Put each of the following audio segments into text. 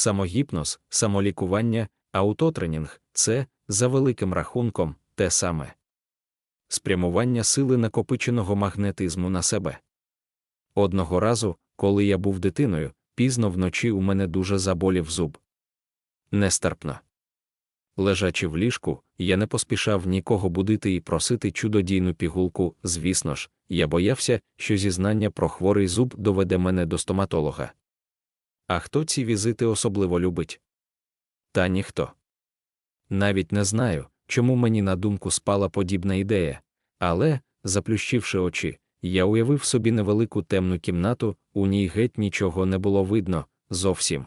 самогіпноз, самолікування, аутотренінг це, за великим рахунком, те саме. Спрямування сили накопиченого магнетизму на себе. Одного разу, коли я був дитиною, пізно вночі у мене дуже заболів зуб. Нестерпно. Лежачи в ліжку, я не поспішав нікого будити і просити чудодійну пігулку, звісно ж, я боявся, що зізнання про хворий зуб доведе мене до стоматолога. А хто ці візити особливо любить? Та ніхто. Навіть не знаю, чому мені на думку спала подібна ідея, але, заплющивши очі, я уявив собі невелику темну кімнату, у ній геть нічого не було видно зовсім.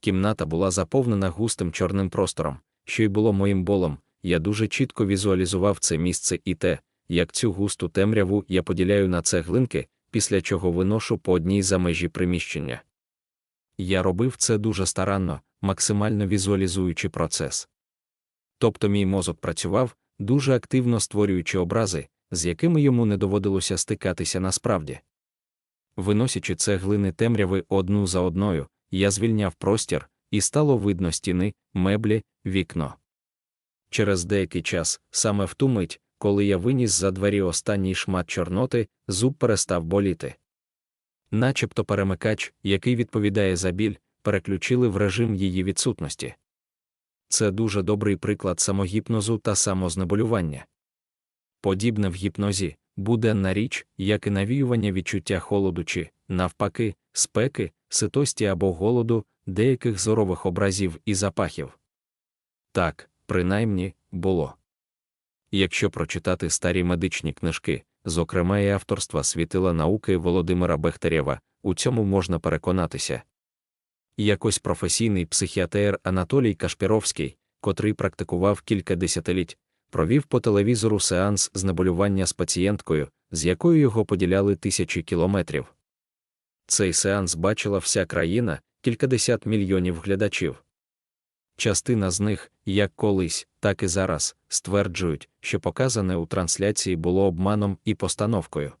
Кімната була заповнена густим чорним простором, що й було моїм болом. Я дуже чітко візуалізував це місце і те, як цю густу темряву я поділяю на цеглинки, після чого виношу по одній за межі приміщення. Я робив це дуже старанно, максимально візуалізуючи процес. Тобто мій мозок працював, дуже активно створюючи образи, з якими йому не доводилося стикатися насправді. Виносячи цеглини темряви одну за одною, я звільняв простір, і стало видно стіни, меблі, вікно. Через деякий час, саме в ту мить, коли я виніс за двері останній шмат чорноти, зуб перестав боліти. Начебто перемикач, який відповідає за біль, переключили в режим її відсутності. Це дуже добрий приклад самогіпнозу та самознеболювання. Подібне в гіпнозі, буденна річ, як і навіювання відчуття холоду чи, навпаки, спеки, ситості або голоду, деяких зорових образів і запахів. Так, принаймні, було. Якщо прочитати старі медичні книжки, зокрема і авторства світила науки Володимира Бехтерєва, у цьому можна переконатися. Якось професійний психіатр Анатолій Кашпіровський, котрий практикував кілька десятиліть, провів по телевізору сеанс знеболювання з пацієнткою, з якою його поділяли тисячі кілометрів. Цей сеанс бачила вся країна, кількадесят мільйонів глядачів. Частина з них, як колись, так і зараз, стверджують, що показане у трансляції було обманом і постановкою.